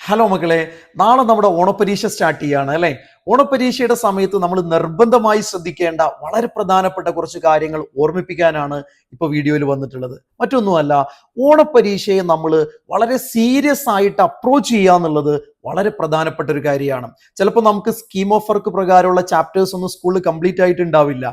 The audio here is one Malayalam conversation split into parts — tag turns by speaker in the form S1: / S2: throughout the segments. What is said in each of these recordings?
S1: ഹലോ മക്കളെ നാളെ നമ്മുടെ ഓണപ്പരീക്ഷ സ്റ്റാർട്ട് ചെയ്യാണ് അല്ലെ? ഓണപരീക്ഷയുടെ സമയത്ത് നമ്മൾ നിർബന്ധമായി ശ്രദ്ധിക്കേണ്ട വളരെ പ്രധാനപ്പെട്ട കുറച്ച് കാര്യങ്ങൾ ഓർമ്മിപ്പിക്കാനാണ് ഇപ്പൊ വീഡിയോയിൽ വന്നിട്ടുള്ളത്. മറ്റൊന്നുമല്ല ഓണപരീക്ഷയെ നമ്മൾ വളരെ സീരിയസ് ആയിട്ട് അപ്രോച്ച് ചെയ്യുക എന്നുള്ളത് വളരെ പ്രധാനപ്പെട്ട ഒരു കാര്യമാണ്. ചിലപ്പോൾ നമുക്ക് സ്കീം ഓഫ് വർക്ക് പ്രകാരമുള്ള ചാപ്റ്റേഴ്സ് ഒന്നും സ്കൂളിൽ കംപ്ലീറ്റ് ആയിട്ട് ഉണ്ടാവില്ല.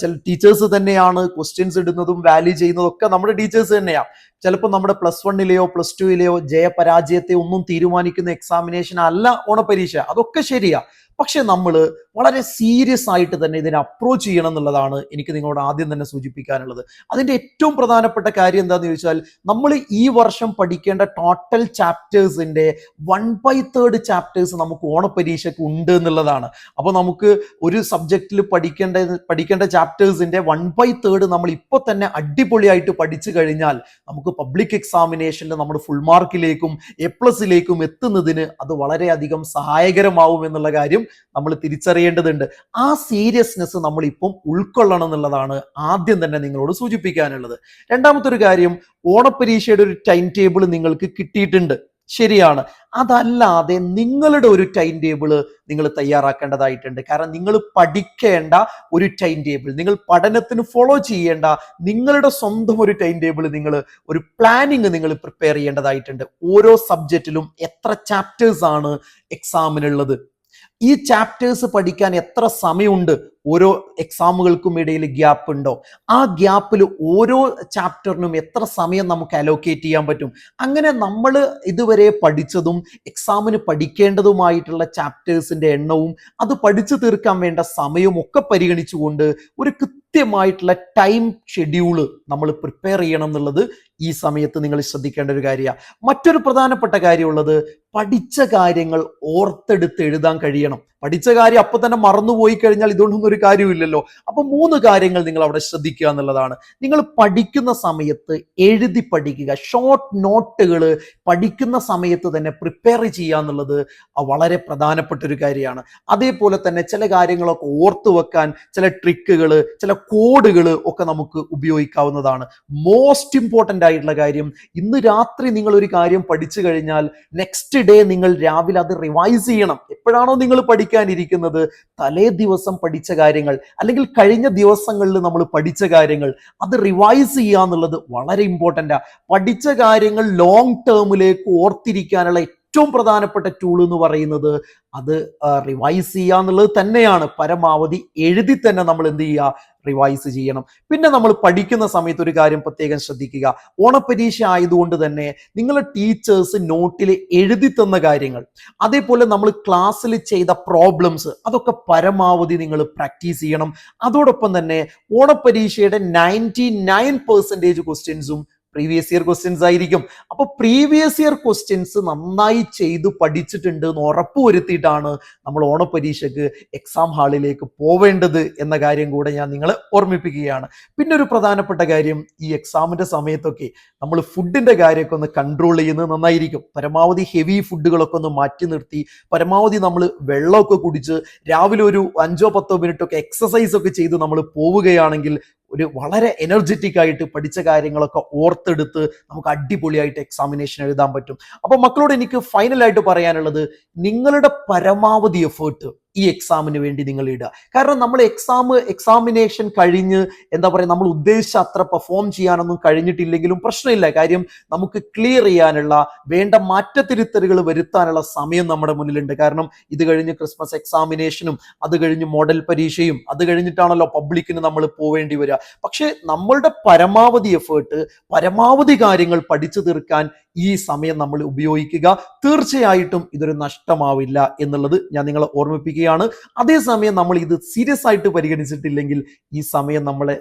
S1: ചില ടീച്ചേഴ്സ് തന്നെയാണ് ക്വസ്റ്റ്യൻസ് ഇടുന്നതും വാല്യൂ ചെയ്യുന്നതും ഒക്കെ നമ്മുടെ ടീച്ചേഴ്സ് തന്നെയാണ് ചിലപ്പോൾ നമ്മുടെ പ്ലസ് വണ്ണിലെയോ പ്ലസ് ടുവിലെയോ ജയപരാജയത്തെ ഒന്നും തീരുമാനിക്കുന്ന എക്സാമിനേഷൻ അല്ല ഓണപരീക്ഷ അതൊക്കെ ശരിയാ. പക്ഷെ നമ്മൾ വളരെ സീരിയസ് ആയിട്ട് തന്നെ ഇതിനെ അപ്രോച്ച് ചെയ്യണം എന്നുള്ളതാണ് എനിക്ക് നിങ്ങളോട് ആദ്യം തന്നെ സൂചിപ്പിക്കാനുള്ളത്. അതിന്റെ ഏറ്റവും പ്രധാനപ്പെട്ട കാര്യം എന്താണെന്ന് ചോദിച്ചാൽ നമ്മൾ ഈ വർഷം പഠിക്കേണ്ട ടോട്ടൽ ചാപ്റ്റേഴ്സിന്റെ വൺ ബൈ തേർഡ് ചാപ്റ്റേഴ്സ് നമുക്ക് ഓണപരീക്ഷയ്ക്ക് ഉണ്ട് എന്നുള്ളതാണ്. അപ്പോൾ നമുക്ക് ഒരു സബ്ജക്റ്റിൽ പഠിക്കേണ്ട പഠിക്കേണ്ട ചാപ്റ്റേഴ്സിന്റെ വൺ ബൈ തേർഡ് നമ്മൾ ഇപ്പോൾ തന്നെ അടിപൊളിയായിട്ട് പഠിച്ചു കഴിഞ്ഞാൽ നമുക്ക് പബ്ലിക് എക്സാമിനേഷനിൽ നമ്മൾ ഫുൾ മാർക്കിലേക്കും എ പ്ലസിലേക്കും എത്തുന്നതിന് അത് വളരെയധികം സഹായകരമാവും എന്നുള്ള കാര്യം നമ്മൾ തിരിച്ചറിയേണ്ടതുണ്ട്. ആ സീരിയസ്നെസ് നമ്മൾ ഇപ്പം ഉൾക്കൊള്ളണം എന്നുള്ളതാണ് ആദ്യം തന്നെ നിങ്ങളോട് സൂചിപ്പിക്കാനുള്ളത്. രണ്ടാമത്തെ ഒരു കാര്യം ഓണപ്പരീക്ഷയുടെ ഒരു ടൈം ടേബിൾ നിങ്ങൾക്ക് കിട്ടിയിട്ടുണ്ട്. ശരിയാണ്. അതല്ലാതെ നിങ്ങളുടെ ഒരു ടൈം ടേബിൾ നിങ്ങൾ തയ്യാറാക്കേണ്ടതായിട്ടുണ്ട്. കാരണം നിങ്ങൾ പഠിക്കേണ്ട ഒരു ടൈം ടേബിൾ നിങ്ങൾ പഠനത്തിന് ഫോളോ ചെയ്യേണ്ട നിങ്ങളുടെ സ്വന്തം ഒരു ടൈം ടേബിൾ നിങ്ങൾ ഒരു പ്ലാനിങ് നിങ്ങൾ പ്രിപ്പയർ ചെയ്യേണ്ടതായിട്ടുണ്ട്. ഓരോ സബ്ജക്റ്റിലും എത്ര ചാപ്റ്റേഴ്സ് ആണ് എക്സാമിനുള്ളത് ഈ ചാപ്റ്റേഴ്സ് പഠിക്കാൻ എത്ര സമയമുണ്ട്? ഓരോ എക്സാമുകൾക്കും ഇടയിൽ ഗ്യാപ്പ് ഉണ്ടോ? ആ ഗ്യാപ്പിൽ ഓരോ ചാപ്റ്ററിനും എത്ര സമയം നമുക്ക് അലോക്കേറ്റ് ചെയ്യാൻ പറ്റും? അങ്ങനെ നമ്മൾ ഇതുവരെ പഠിച്ചതും എക്സാമിന് പഠിക്കേണ്ടതുമായിട്ടുള്ള ചാപ്റ്റേഴ്സിന്റെ എണ്ണവും അത് പഠിച്ചു തീർക്കാൻ വേണ്ട സമയവും ഒക്കെ പരിഗണിച്ചുകൊണ്ട് ഒരു കൃത്യമായിട്ടുള്ള ടൈം ഷെഡ്യൂൾ നമ്മൾ പ്രിപ്പയർ ചെയ്യണം എന്നുള്ളത് ഈ സമയത്ത് നിങ്ങൾ ശ്രദ്ധിക്കേണ്ട ഒരു കാര്യമാണ് മറ്റൊരു പ്രധാനപ്പെട്ട കാര്യമുള്ളത് പഠിച്ച കാര്യങ്ങൾ ഓർത്തെടുത്ത് എഴുതാൻ കഴിയണം. പഠിച്ച കാര്യം അപ്പൊ തന്നെ മറന്നുപോയി കഴിഞ്ഞാൽ ഇതുകൊണ്ടൊന്നും ഒരു കാര്യമില്ലല്ലോ അപ്പൊ മൂന്ന് കാര്യങ്ങൾ നിങ്ങൾ അവിടെ ശ്രദ്ധിക്കുക എന്നുള്ളതാണ്. നിങ്ങൾ പഠിക്കുന്ന സമയത്ത് എഴുതി പഠിക്കുക. ഷോർട്ട് നോട്ടുകൾ പഠിക്കുന്ന സമയത്ത് തന്നെ പ്രിപ്പയർ ചെയ്യുക എന്നുള്ളത് വളരെ പ്രധാനപ്പെട്ട ഒരു കാര്യമാണ്. അതേപോലെ തന്നെ ചില കാര്യങ്ങളൊക്കെ ഓർത്തു വെക്കാൻ ചില ട്രിക്കുകൾ ചില കോഡുകൾ ഒക്കെ നമുക്ക് ഉപയോഗിക്കാവുന്നതാണ്. മോസ്റ്റ് ഇമ്പോർട്ടന്റ് ആയിട്ടുള്ള കാര്യം ഇന്ന് രാത്രി നിങ്ങൾ ഒരു കാര്യം പഠിച്ചു കഴിഞ്ഞാൽ നെക്സ്റ്റ് ഡേ നിങ്ങൾ രാവിലെ അത് റിവൈസ് ചെയ്യണം. എപ്പോഴാണോ നിങ്ങൾ പഠിക്കാനിരിക്കുന്നത്? തലേ ദിവസം പഠിച്ച കാര്യങ്ങൾ അല്ലെങ്കിൽ കഴിഞ്ഞ ദിവസങ്ങളിൽ നമ്മൾ പഠിച്ച കാര്യങ്ങൾ അത് റിവൈസ് ചെയ്യുക എന്നുള്ളത് വളരെ ഇമ്പോർട്ടന്റാണ് പഠിച്ച കാര്യങ്ങൾ ലോങ് ടേമിലേക്ക് ഓർത്തിരിക്കാനുള്ള ഏറ്റവും പ്രധാനപ്പെട്ട ടൂൾ എന്ന് പറയുന്നത് അത് റിവൈസ് ചെയ്യുക എന്നുള്ളത് തന്നെയാണ്. പരമാവധി എഴുതി തന്നെ നമ്മൾ എന്ത് ചെയ്യുക? റിവൈസ് ചെയ്യണം. പിന്നെ നമ്മൾ പഠിക്കുന്ന സമയത്ത് ഒരു കാര്യം പ്രത്യേകം ശ്രദ്ധിക്കുക. ഓണപരീക്ഷ ആയതുകൊണ്ട് തന്നെ നിങ്ങളുടെ ടീച്ചേഴ്സ് നോട്ടിൽ എഴുതി തന്ന കാര്യങ്ങൾ അതേപോലെ നമ്മൾ ക്ലാസ്സിൽ ചെയ്ത പ്രോബ്ലംസ് അതൊക്കെ പരമാവധി നിങ്ങൾ പ്രാക്ടീസ് ചെയ്യണം. അതോടൊപ്പം തന്നെ ഓണപരീക്ഷയുടെ നയന്റി നയൻ പെർസെന്റേജ് ക്വസ്റ്റ്യൻസും പ്രീവിയസ് ഇയർ ക്വസ്റ്റ്യൻസ് ആയിരിക്കും. അപ്പോൾ പ്രീവിയസ് ഇയർ ക്വസ്റ്റ്യൻസ് നന്നായി ചെയ്തു പഠിച്ചിട്ടുണ്ട് എന്ന് ഉറപ്പുവരുത്തിയിട്ടാണ് നമ്മൾ ഓണപരീക്ഷയ്ക്ക് എക്സാം ഹാളിലേക്ക് പോവേണ്ടത് എന്ന കാര്യം കൂടെ ഞാൻ നിങ്ങളെ ഓർമ്മിപ്പിക്കുകയാണ്. പിന്നെ ഒരു പ്രധാനപ്പെട്ട കാര്യം ഈ എക്സാമിന്റെ സമയത്തൊക്കെ നമ്മൾ ഫുഡിന്റെ കാര്യമൊക്കെ ഒന്ന് കൺട്രോൾ ചെയ്യുന്നത് നന്നായിരിക്കും. പരമാവധി ഹെവി ഫുഡുകളൊക്കെ ഒന്ന് മാറ്റി നിർത്തി പരമാവധി നമ്മൾ വെള്ളമൊക്കെ കുടിച്ച് രാവിലെ ഒരു അഞ്ചോ പത്തോ മിനിറ്റ് ഒക്കെ എക്സസൈസ് ഒക്കെ ചെയ്ത് നമ്മൾ പോവുകയാണെങ്കിൽ ഒരു വളരെ എനർജറ്റിക് ആയിട്ട് പഠിച്ച കാര്യങ്ങളൊക്കെ ഓർത്തെടുത്ത് നമുക്ക് അടിപൊളിയായിട്ട് എക്സാമിനേഷൻ എഴുതാൻ പറ്റും. അപ്പൊ മക്കളോട് എനിക്ക് ഫൈനലായിട്ട് പറയാനുള്ളത് നിങ്ങളുടെ പരമാവധി എഫേർട്ട് ഈ എക്സാമിന് വേണ്ടി നിങ്ങൾ ഇടുക. കാരണം നമ്മൾ എക്സാം എക്സാമിനേഷൻ കഴിഞ്ഞ് എന്താ പറയുക നമ്മൾ ഉദ്ദേശിച്ച അത്ര പെർഫോം ചെയ്യാനൊന്നും കഴിഞ്ഞിട്ടില്ലെങ്കിലും പ്രശ്നമില്ല. കാര്യം നമുക്ക് ക്ലിയർ ചെയ്യാനുള്ള വേണ്ട മാറ്റത്തിരുത്തലുകൾ വരുത്താനുള്ള സമയം നമ്മുടെ മുന്നിലുണ്ട്. കാരണം ഇത് കഴിഞ്ഞ് ക്രിസ്മസ് എക്സാമിനേഷനും അത് കഴിഞ്ഞ് മോഡൽ പരീക്ഷയും അത് കഴിഞ്ഞിട്ടാണല്ലോ പബ്ലിക്കിന് നമ്മൾ പോവേണ്ടി വരിക. പക്ഷേ നമ്മളുടെ പരമാവധി എഫേർട്ട് പരമാവധി കാര്യങ്ങൾ പഠിച്ചു തീർക്കാൻ ഈ സമയം നമ്മൾ ഉപയോഗിക്കുക. തീർച്ചയായിട്ടും ഇതൊരു നഷ്ടമാവില്ല എന്നുള്ളത് ഞാൻ നിങ്ങളെ ഓർമ്മിപ്പിക്കുകയാണ് അതേസമയം നമ്മൾ ഇത് സീരിയസ് ആയിട്ട് പരിഗണിച്ചിട്ടില്ലെങ്കിൽ ഈ സമയം നമ്മളെ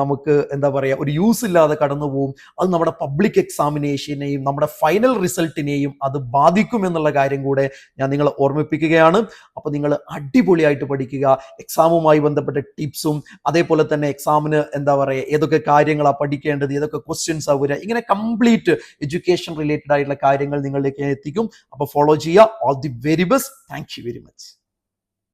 S1: നമുക്ക് എന്താ പറയുക ഒരു യൂസ് ഇല്ലാതെ കടന്നു പോകും അത് നമ്മുടെ പബ്ലിക് എക്സാമിനേഷനെയും നമ്മുടെ ഫൈനൽ റിസൾട്ടിനെയും അത് ബാധിക്കും എന്നുള്ള കാര്യം കൂടെ ഞാൻ നിങ്ങളെ ഓർമ്മിപ്പിക്കുകയാണ്. അപ്പോൾ നിങ്ങൾ അടിപൊളിയായിട്ട് പഠിക്കുക. എക്സാമുമായി ബന്ധപ്പെട്ട ടിപ്സും അതേപോലെ തന്നെ എക്സാമിന് എന്താ പറയുക ഏതൊക്കെ കാര്യങ്ങളാണ് പഠിക്കേണ്ടത് ഏതൊക്കെ ക്വസ്റ്റ്യൻസ് ആവുക ഇങ്ങനെ കംപ്ലീറ്റ് എഡ്യൂക്കേഷൻ റിലേറ്റഡ് ആയിട്ടുള്ള കാര്യങ്ങൾ നിങ്ങളിലേക്ക് എത്തിക്കും. അപ്പോൾ ഫോളോ ചെയ്യുക. All the very best thank very much